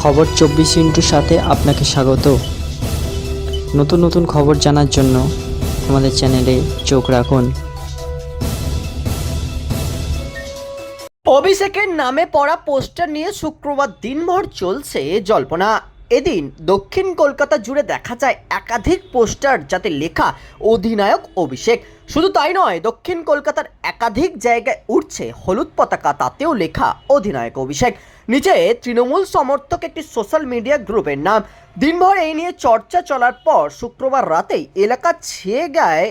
খবর চব্বিশ ইন্টুর সাথে আপনাকে স্বাগত। নতুন নতুন খবর জানার জন্য আমাদের চ্যানেলে চোখ রাখুন। অভিষেকের নামে পড়া পোস্টার নিয়ে শুক্রবার দিনভর চলছে জল্পনা। এদিন দক্ষিণ কলকাতা জুড়ে দেখা যায় একাধিক পোস্টার যাতে লেখা অধিনায়ক অভিষেক। শুধু তাই নয়, দক্ষিণ কলকাতার একাধিক জায়গায় উঠছে হলুদ পতাকা, তাতেও লেখা অধিনায়ক অভিষেক। নিচে তৃণমূল সমর্থক একটি সোশ্যাল মিডিয়া গ্রুপের নাম। দিনভর এই নিয়ে চর্চা চলার পর শুক্রবার রাতেই এলাকা ছেয়ে গায়ে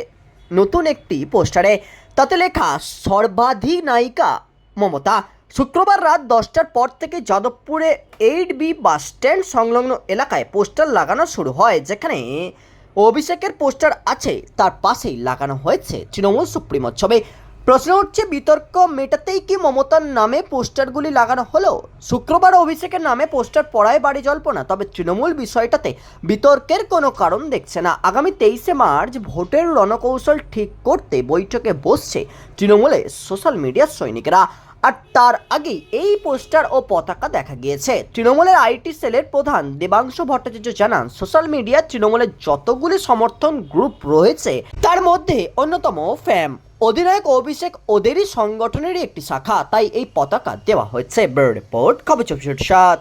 নতুন একটি পোস্টারে। তাতে লেখা, সর্বাধিনায়িকা মমতা। শুক্রবার রাত দশটার পর থেকে যাদবপুরে এইট বি বাস স্ট্যান্ড সংলগ্ন এলাকায় পোস্টার লাগানো শুরু হয়, যেখানে অভিষেকের পোস্টার আছে, তার পাশেই লাগানো হয়েছে তৃণমূল সুপ্রিমো। ছবি, প্রশ্ন হচ্ছে বিতর্ক মেটাতেই কি মমতার নামে পোস্টারগুলি লাগানো হলো? শুক্রবার অভিষেকের নামে পোস্টার পড়ায় বাড়ি জল্পনা, তবে তৃণমূল বিষয়টাতে বিতর্কের কোনো কারণ দেখছে না। আগামী তেইশে মার্চ ভোটের রণকৌশল ঠিক করতে বৈঠকে বসছে তৃণমূলের সোশ্যাল মিডিয়ার সৈনিকেরা। আর তার আগে এই পোস্টার ও পতাকা দেখা গিয়েছে। তৃণমূলের আইটি সেলের প্রধান দেবাংশু ভট্টাচার্য জানান, সোশ্যাল মিডিয়া তৃণমূলের যতগুলি সমর্থন গ্রুপ রয়েছে, তার মধ্যে অন্যতম ফ্যাম। অধিনায়ক অভিষেক ওদেরই সংগঠনেরই একটি শাখা, তাই এই পতাকা দেওয়া হয়েছে। ব্যুরো রিপোর্ট, খবর চব্বিশ সাত।